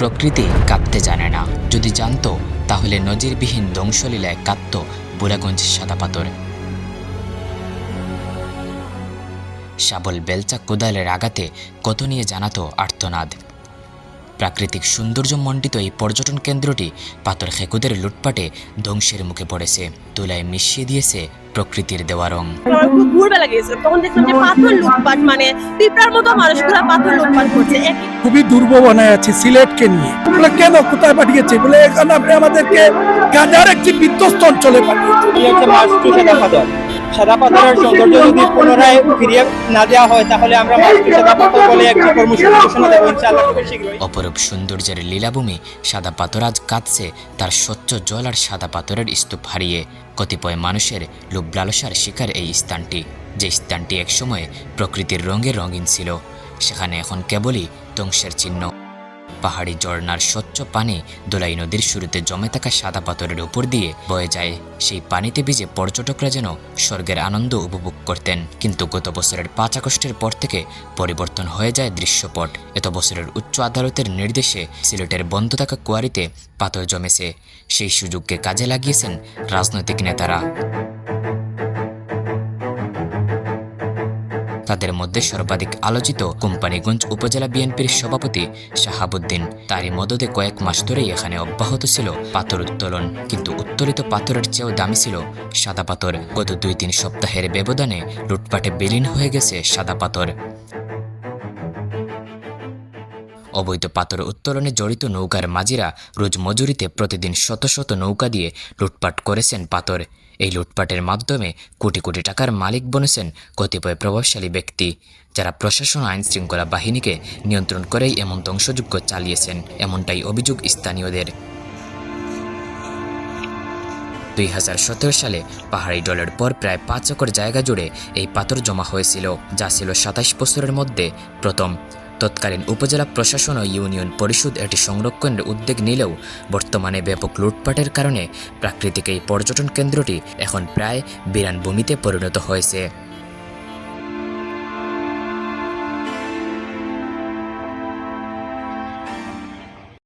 প্রকৃতি কাঁদতে জানে না। যদি জানতো, তাহলে নজিরবিহীন ধ্বংসলীলায় কাঁদত বুড়াগঞ্জ সাদা পাথর। শাবল বেলচা কোদালের আঘাতে কত নিয়ে জানাতো আর্তনাদ। প্রাকৃতিক সৌন্দর্য মণ্ডিত এই পর্যটন কেন্দ্রটি পাথর খেকুদের লুটপাটে ধ্বংসের মুখে পড়েছে তুলায় মিশিয়ে দিয়েছে প্রকৃতির দেওয়া রং। আমার খুব ভোরবেলা গিয়েছিলাম তখন দেখলাম যে পাথর লুটপাট মানে পিঁপড়ার মতো মানুষগুলা পাথর লুটপাট করছে। এক খুবই দুর্বনায় আছি সিলেটকে নিয়ে। বলে কেন? কোথায় পাঠিয়েছে? বলে এখানে আপনি আমাদেরকে গাজার একটি বিধ্বস্ত অঞ্চলে পাঠিয়েছে সাদা পাথরের সৌন্দর্য যদি পুনরায় ফিরিয়ে না দেওয়া হয়, তাহলে আমরা মার্চ সাদা পাথর বলে একটি কর্মসূচি ঘোষণা দেবো অপরূপ সৌন্দর্যের লীলাভূমি সাদা পাথর আজ কাঁদছে, তার স্বচ্ছ জল আর সাদা পাথরের স্তূপ হারিয়ে। কতিপয় মানুষের লোভ লালসার শিকার এই স্থানটি, যে স্থানটি একসময় প্রকৃতির রঙে রঙিন ছিল। সেখানে এখন কেবলই ধ্বংসের চিহ্ন। পাহাড়ি ঝর্নার স্বচ্ছ পানি দোলাই নদীর শুরুতে জমে থাকা সাদা পাথরের উপর দিয়ে বয়ে যায়। সেই পানিতে ভিজে পর্যটকরা যেন স্বর্গের আনন্দ উপভোগ করতেন। কিন্তু গত বছরের পাঁচ আগস্টের পর থেকে পরিবর্তন হয়ে যায় দৃশ্যপট। এত বছরের উচ্চ আদালতের নির্দেশে সিলেটের বন্ধ থাকা কুয়ারিতে পাথর জমেছে। সেই সুযোগকে কাজে লাগিয়েছেন রাজনৈতিক নেতারা। তাদের মধ্যে সর্বাধিক আলোচিত কোম্পানিগঞ্জ উপজেলা বিএনপির সভাপতি শাহাবুদ্দিন। তারই মদতে কয়েক মাস ধরেই এখানে অব্যাহত ছিল পাথর উত্তোলন। কিন্তু উত্তোলিত পাথরের চেয়েও দামি ছিল সাদা পাথর। গত দুই তিন সপ্তাহের ব্যবধানে লুটপাটে বিলীন হয়ে গেছে সাদা পাথর। অবৈধ পাথর উত্তোলনে জড়িত নৌকার মাঝিরা রোজ মজুরিতে প্রতিদিন শত শত নৌকা দিয়ে লুটপাট করেছেন পাথর। এই লুটপাটের মাধ্যমে কোটি কোটি টাকার মালিক বনেছেন কতিপয় প্রভাবশালী ব্যক্তি, যারা প্রশাসন আইন শৃঙ্খলা বাহিনীকে নিয়ন্ত্রণ করেই এমন ধ্বংসযজ্ঞ চালিয়েছেন, এমনটাই অভিযোগ স্থানীয়দের। দুই হাজার সতেরো সালে পাহাড়ি ডলের পর প্রায় পাঁচ একর জায়গা জুড়ে এই পাথর জমা হয়েছিল, যা ছিল সাতাশ বছরের মধ্যে প্রথম। তৎকালীন উপজেলা প্রশাসন ও ইউনিয়ন পরিষদ এটি সংরক্ষণের উদ্যোগ নিলেও বর্তমানে ব্যাপক লুটপাটের কারণে প্রাকৃতিক এই পর্যটন কেন্দ্রটি এখন প্রায় বিরান ভূমিতে পরিণত হয়েছে।